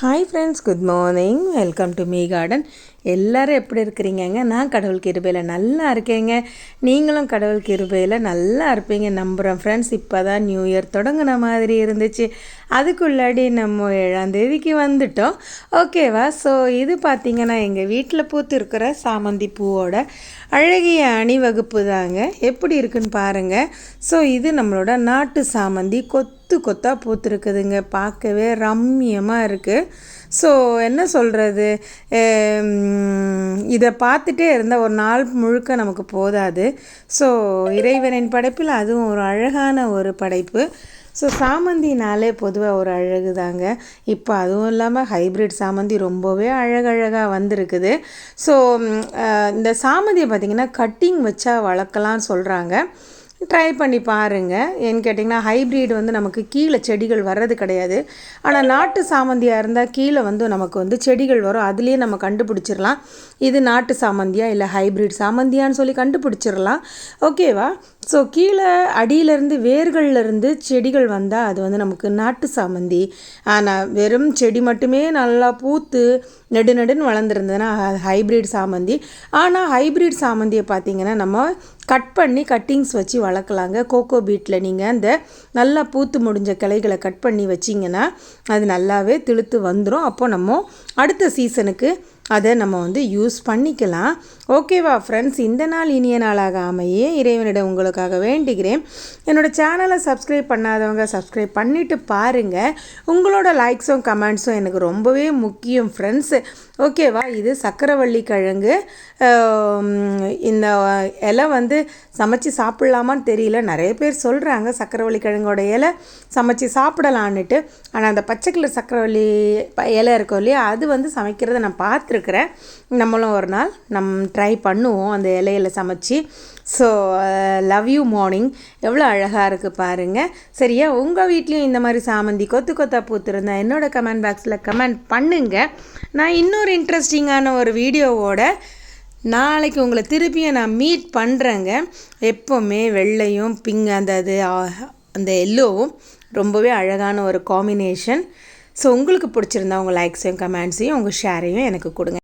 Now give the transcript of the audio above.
Hi friends, good morning. Welcome to Me Garden. எல்லோரும் எப்படி இருக்கிறீங்கங்க? நான் கடவுள் கிருபையில் நல்லா இருக்கேங்க. நீங்களும் கடவுள் கிருபையில் நல்லா இருப்பீங்க. நம்புகிறோம் ஃப்ரெண்ட்ஸ் இப்போ தான் நியூ இயர் தொடங்கின மாதிரி இருந்துச்சு. அதுக்குள்ளாடி நம்ம ஏழாம் தேதிக்கு வந்துட்டோம். ஓகேவா ஸோ இது பார்த்திங்கன்னா எங்கள் வீட்டில் பூத்து இருக்கிற சாமந்தி பூவோட அழகிய அணிவகுப்பு தாங்க. எப்படி இருக்குன்னு பாருங்கள் ஸோ இது நம்மளோட நாட்டு சாமந்தி. கொத்து கொத்தாக பூத்துருக்குதுங்க. பார்க்கவே ரம்மியமாக இருக்குது ஸோ என்ன சொல்கிறது இதை பார்த்துட்டே இருந்தால் ஒரு நாள் முழுக்க நமக்கு போதாது. ஸோ இறைவனின் படைப்பில் அதுவும் ஒரு அழகான ஒரு படைப்பு. ஸோ சாமந்தினாலே பொதுவாக ஒரு அழகு தாங்க. இப்போ அதுவும் இல்லாமல் ஹைப்ரிட் சாமந்தி ரொம்பவே அழகழகாக வந்திருக்குது. ஸோ இந்த சாமந்தியை பார்த்திங்கன்னா கட்டிங் வச்சா வளர்க்கலாம்னு சொல்கிறாங்க ட்ரை பண்ணி பாருங்கள் ஏன்னு கேட்டிங்கன்னா ஹைப்ரிட் வந்து நமக்கு கீழே செடிகள் வர்றது கிடையாது. ஆனால் நாட்டு சாமந்தியாக இருந்தால் கீழே வந்து நமக்கு வந்து செடிகள் வரும். அதுலேயே நம்ம கண்டுபிடிச்சிடலாம் இது நாட்டு சாமந்தியா இல்லை ஹைப்ரிட் சாமந்தியான்னு சொல்லி கண்டுபிடிச்சிடலாம் ஓகேவா ஸோ கீழே அடியிலேருந்து வேர்கள்லேருந்து செடிகள் வந்தால் அது வந்து நமக்கு நாட்டு சாமந்தி. ஆனால் வெறும் செடி மட்டுமே நல்லா பூத்து நெடு நெடுன்னு வளர்ந்துருந்ததுன்னா ஹைப்ரிட் சாமந்தி. ஆனால் ஹைப்ரிட் சாமந்தியை பார்த்திங்கன்னா நம்ம கட் பண்ணி கட்டிங்ஸ் வச்சு வளர்க்கலாங்க. கோகோ பீட்டில் நீங்கள் அந்த நல்லா பூத்து முடிஞ்ச கிளைகளை கட் பண்ணி வச்சிங்கன்னா அது நல்லாவே திழுத்து வந்துடும் அப்போ நம்ம அடுத்த சீசனுக்கு அதை நம்ம வந்து யூஸ் பண்ணிக்கலாம். ஓகேவா ஃப்ரெண்ட்ஸ் இந்த நாள் இனிய நாளாக அமையே இறைவனிடம் உங்களுக்காக வேண்டுகிறேன். என்னோடய சேனலை சப்ஸ்கிரைப் பண்ணாதவங்க சப்ஸ்கிரைப் பண்ணிவிட்டு பாருங்கள் உங்களோட லைக்ஸும் கமெண்ட்ஸும் எனக்கு ரொம்பவே முக்கியம் ஃப்ரெண்ட்ஸ் ஓகேவா இது சக்கரவள்ளி கிழங்கு. இந்த இலை வந்து சமைச்சு சாப்பிட்லாமான்னு தெரியல. நிறைய பேர் சொல்கிறாங்க சக்கரவள்ளி கிழங்கோட இலை சமைச்சு சாப்பிடலான்னுட்டு. ஆனால் அந்த பச்சை கலர் சக்கரவள்ளி இலை இருக்கும் இல்லையா அது வந்து சமைக்கிறத நான் பார்த்துருக்கேன். இருக்கிற நம்மளும் ஒரு நாள் நம் ட்ரை பண்ணுவோம் அந்த இலையில சமைச்சு. So love uh, you morning எவ்வளோ அழகாக இருக்குது பாருங்கள் சரியா? உங்கள் வீட்லேயும் இந்த மாதிரி சாமந்தி கொத்து கொத்தா பூத்துருந்தா என்னோடய கமெண்ட் பாக்ஸில் கமெண்ட் பண்ணுங்கள் நான் இன்னொரு இன்ட்ரெஸ்டிங்கான ஒரு வீடியோவோட நாளைக்கு உங்களை திருப்பியும் நான் மீட் பண்ணுறேங்க எப்போவுமே வெள்ளையும் பிங்க் அந்த அது அந்த எல்லோவும் ரொம்பவே அழகான ஒரு காம்பினேஷன் ஸோ உங்களுக்கு பிடிச்சிருந்தா உங்கள் லைக்ஸையும் கமெண்ட்ஸையும் உங்கள் ஷேரையும் எனக்கு கொடுங்க.